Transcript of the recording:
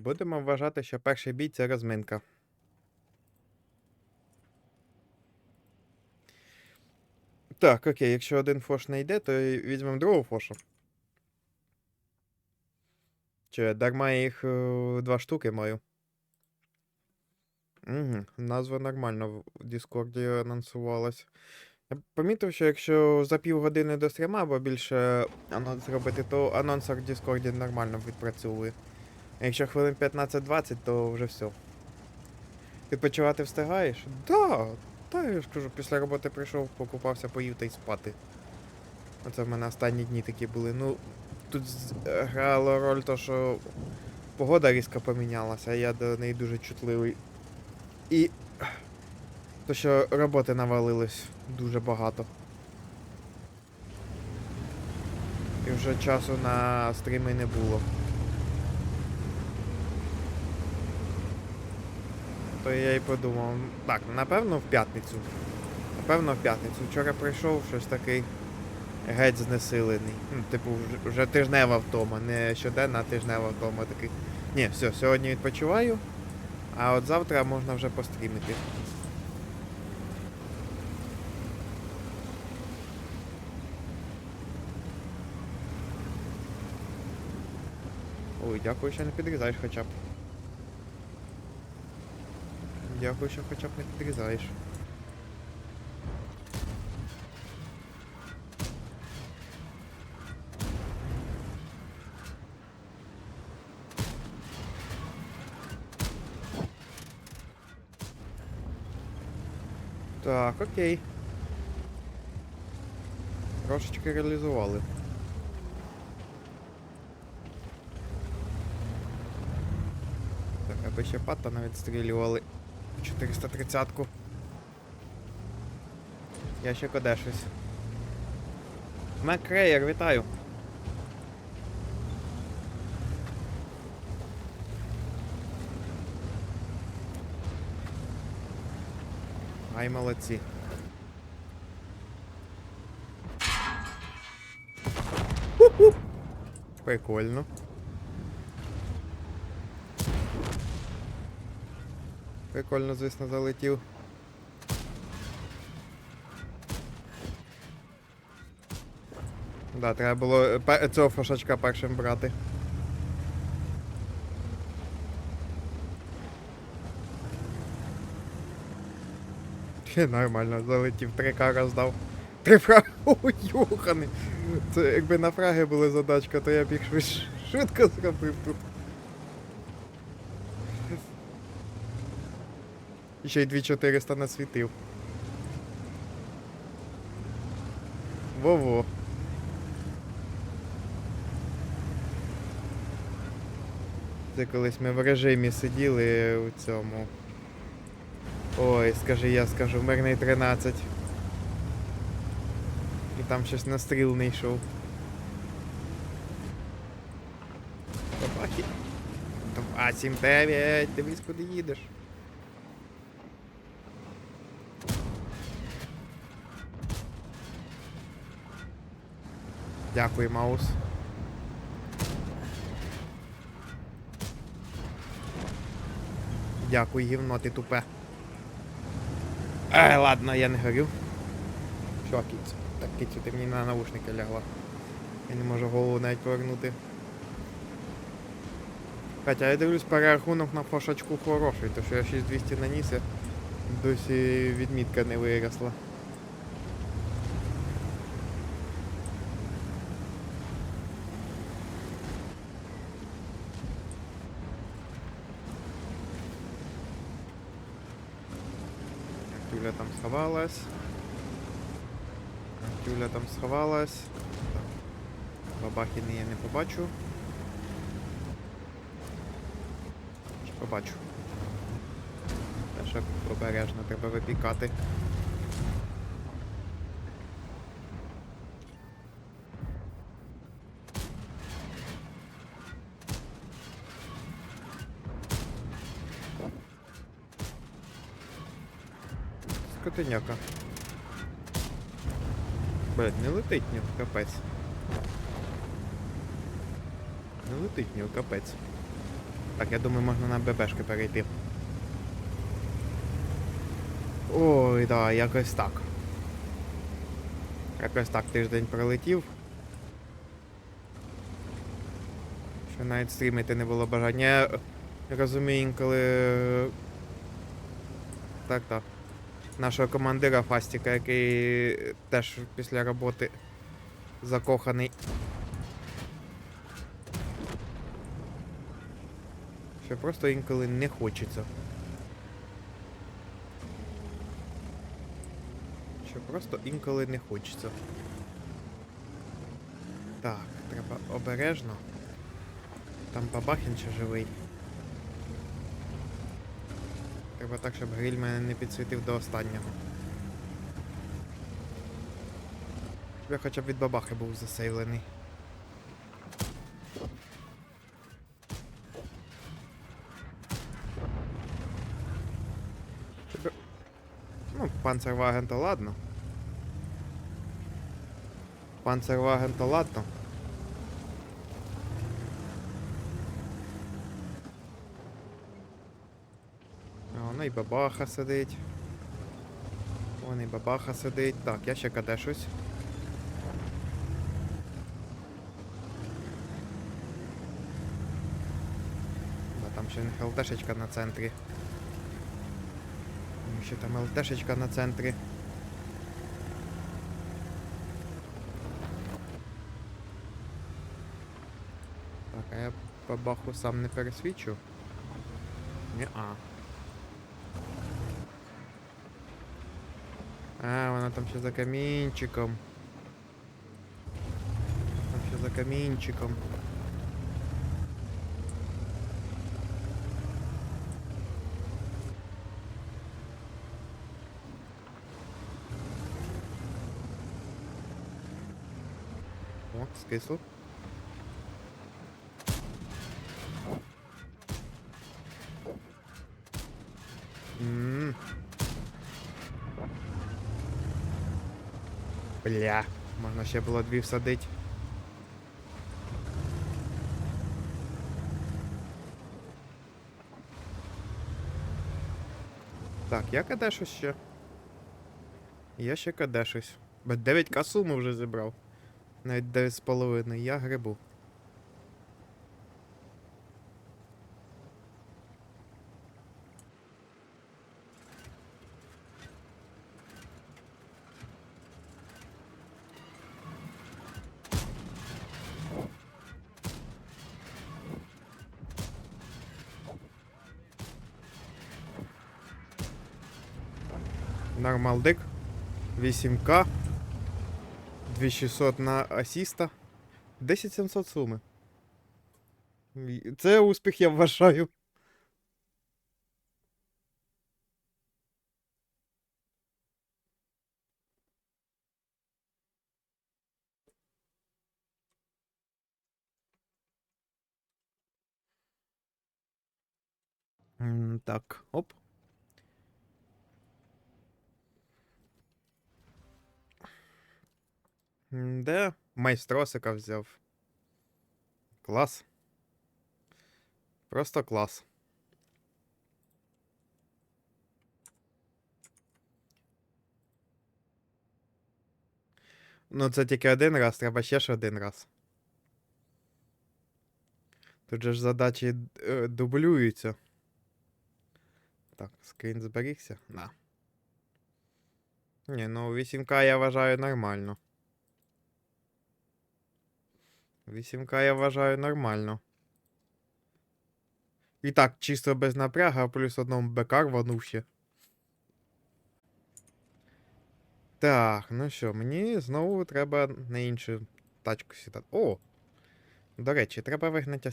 Будемо вважати, що перший бій це розминка. Так, окей, якщо один фош не йде, то візьмемо другого фоша. Чи дарма я їх е, два штуки маю. Угу, назва нормально в Діскорді анонсувалась. Я помітив, що якщо за півгодини до стріма або більше анонс робити, то анонсер в Діскорді нормально відпрацьовує. Якщо хвилин 15-20, то вже все. Відпочивати встигаєш? Да, та я ж кажу, після роботи прийшов, покупався, поїв та й спати. Оце в мене останні дні такі були. Ну, тут е, грало роль то, що погода різко помінялася, я до неї дуже чутливий. І то, що роботи навалилось дуже багато. І вже часу на стріми не було. То я й подумав, так, напевно в п'ятницю. Напевно, в п'ятницю. Вчора прийшов щось такий геть знесилений. Ну, типу, вже тижнева втома, не щоденна, а тижнева втома такий. Ні, все, сьогодні відпочиваю, а от завтра можна вже пострімити. Ой, дякую, що не підрізаєш хоча б. Дякую, що хоча б не підрізаєш. Так, окей. Трошечки реалізували. Так, аби ще паттона відстрілювали 430-ку. Я ще коде кодешусь. Макреєр, вітаю. Ай, молодці. Прикольно. Прикольно, звісно, залетів. Да, треба було е, цього фошачка першим брати. Нормально, залетів, 3К роздав. Три фраги. Ой, юхани. Це якби на фраги була задачка, то я б їх швидко зробив тут. І ще й 2400 насвітив. Во-во. Це колись ми в режимі сиділи у цьому. Ой, скажи, я скажу, мирний 13. І там щось на стріл не йшов. Собаки. А 7-9, дивись, куди їдеш. Дякую, Маус. Дякую, гівно, ти тупе. Ай, ладно, я не горю. Що, кіцю? Так, кіцю, ти мені на наушники лягла. Я не можу голову навіть повернути. Хоча я дивлюсь, перерахунок на фошачку хороший, то що я 6200 наніс, я досі відмітка не виросла. Тюля там сховалась. Тюля там сховалась. Бабахіни я не побачу. Чи побачу. Те ще обережно треба випікати. Скотиняка. Блять, не летить в капець. Не летить в капець. Так, я думаю, можна на ББшки перейти. Ой, да, якось так. Якось так тиждень пролетів. Що навіть стрімити не було бажання. Я розумію інколи. Так, так. Нашого командира Фастіка, який теж після роботи закоханий. Що просто інколи не хочеться. Що просто інколи не хочеться. Так, треба обережно. Там Бабахін ще живий. Треба так, щоб гриль мене не підсвітив до останнього. Щоб я хоча б від бабахи був засейвлений. Щоб... Ну, панцерваген то ладно. Панцерваген то ладно. Воно і бабаха сидить. Вон і бабаха сидить. Так, я ще кадешусь. Да, там ще не ЛТшечка на центрі. Ну, Ще там ЛТшечка на центрі. Так, а я бабаху сам не пересвічу. Ні-а. А, вона там ще за камінчиком. Там ще за камінчиком. О, скисло. Бля, можна ще було дві всадити. Так, я кадешу ще. Я ще кадешусь. Бо 9к ми вже зібрав. Навіть 9,5. Я грибу. Нормалдик. 8к. 2600 на асіста. 10700 суми. І Це успіх, я вважаю. М, Так, оп. Де? Майстросика взяв. Клас. Просто клас. Ну, це тільки один раз, треба ще ж один раз. Тут же ж задачі е, дублюються. Так, скрін зберігся? На. Ні, ну 8К я вважаю нормально. 8К я вважаю нормально. І так, чисто без напряга, плюс одному БК рванув. Так, ну що, мені знову треба на іншу тачку сідати. О! До речі, треба вигнати